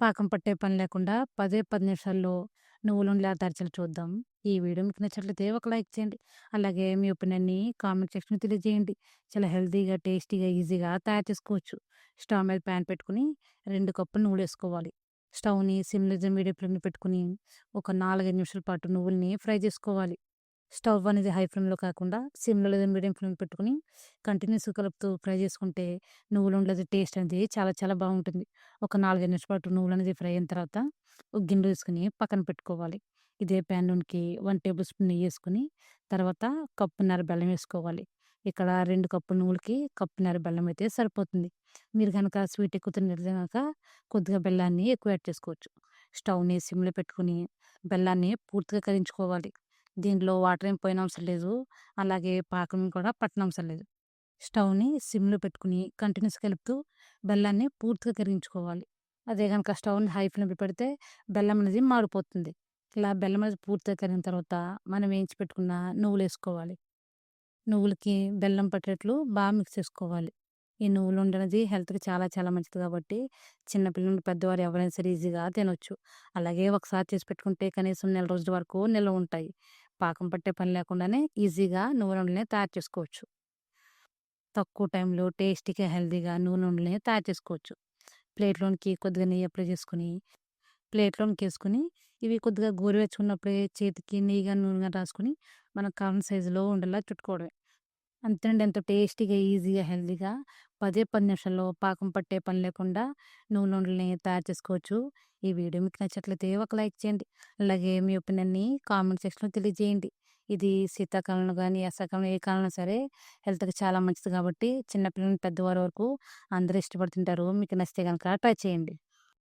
పాకం పట్టే పని లేకుండా పదే పది నిమిషాల్లో నువ్వులను ఎలా చూద్దాం. ఈ వీడియో మీకు నచ్చినట్లయితే ఒక లైక్ చేయండి. అలాగే మీ ఒపీనియన్‌ని కామెంట్ సెక్షన్‌లో తెలియజేయండి. చాలా హెల్తీగా, టేస్టీగా, ఈజీగా తయారు చేసుకోవచ్చు. స్టవ్ మీద ప్యాన్ పెట్టుకొని 2 కప్పులు నువ్వులేసుకోవాలి. స్టవ్‌ని సిమ్ మీడియం ఫ్లేమ్‌లో పెట్టుకొని ఒక 4, 5 నిమిషాల పాటు నువ్వుల్ని ఫ్రై చేసుకోవాలి. స్టవ్ అనేది హై ఫ్లేమ్‌లో కాకుండా సిమ్‌లో లేదా మీడియం ఫ్లేమ్ పెట్టుకొని కంటిన్యూస్ కలుపుతూ ఫ్రై చేసుకుంటే నువ్వులు ఉండేది టేస్ట్ అనేది చాలా చాలా బాగుంటుంది. ఒక నాలుగు నిమిషం పాటు నువ్వులు అనేది ఫ్రై అయిన తర్వాత ఒక గిన్నె వేసుకుని పక్కన పెట్టుకోవాలి. ఇదే ప్యాన్‌లోనికి వన్ టేబుల్ స్పూన్ నెయ్యేసుకొని తర్వాత కప్పున్నర బెల్లం వేసుకోవాలి. ఇక్కడ రెండు కప్పు నువ్వులకి కప్పున్నర బెల్లం అయితే సరిపోతుంది. మీరు కనుక స్వీట్ ఎక్కువ తినేట్లయితే కొద్దిగా బెల్లాన్ని ఎక్కువ యాడ్ చేసుకోవచ్చు. స్టవ్‌ని సిమ్‌లో పెట్టుకొని బెల్లాన్ని పూర్తిగా కరిగించుకోవాలి. దీంట్లో వాటర్ ఏం పోయనవసరం లేదు. అలాగే పాకం కూడా పట్టనవసరం లేదు. స్టవ్‌ని సిమ్‌లో పెట్టుకుని కంటిన్యూస్ కలుపుతూ బెల్లాన్ని పూర్తిగా కరిగించుకోవాలి. అదే కనుక స్టవ్‌ని హై ఫ్లేమ్ పెడితే బెల్లం అనేది మాడిపోతుంది. ఇలా బెల్లం అనేది పూర్తిగా కరిగిన తర్వాత మనం వేయించి పెట్టుకున్న నువ్వులు వేసుకోవాలి నువ్వులకి బెల్లం పట్టేట్లు బాగా మిక్స్ చేసుకోవాలి. ఈ నువ్వులు ఉండనేది హెల్త్‌కి చాలా చాలా మంచిది కాబట్టి చిన్నపిల్లలు పెద్దవారు ఎవరైనా సరే ఈజీగా తినొచ్చు. అలాగే ఒకసారి చేసి పెట్టుకుంటే కనీసం నెల రోజుల వరకు నిల్వ ఉంటాయి. పాకం పట్టే పని లేకుండానే ఈజీగా నూనె నువ్వులుండలని తయారు చేసుకోవచ్చు. తక్కువ టైంలో టేస్టీగా, హెల్తీగా నువ్వులుండలని తయారు చేసుకోవచ్చు. ప్లేట్‌లోనికి కొద్దిగా నెయ్యి అప్లై చేసుకొని ప్లేట్‌లోనికేసుకొని ఇవి కొద్దిగా గోరువెచ్చుకున్నప్పుడే చేతికి నెయ్యిగా నూనెగా రాసుకుని రాసుకొని మనకు కావాల్సిన సైజులో ఉండలా చుట్టుకోవడమే. అంతేనండి ఎంతో టేస్టీగా, ఈజీగా, హెల్తీగా పదే పది నిమిషాల్లో పాకం పట్టే పని లేకుండా నువ్వులుండలని తయారు చేసుకోవచ్చు. ఈ వీడియో మీకు నచ్చట్లయితే ఒక లైక్ చేయండి. అలాగే మీ ఒపీనియన్‌ని కామెంట్ సెక్షన్‌లో తెలియజేయండి. ఇది శీతాకాలంలో కానీ వేసవికాలంలో ఏ కాలంలో సరే హెల్త్‌కి చాలా మంచిది కాబట్టి చిన్నపిల్లల పెద్దవారి వరకు అందరూ ఇష్టపడుతుంటారు మీకు నచ్చితే కనుక ట్రై చేయండి.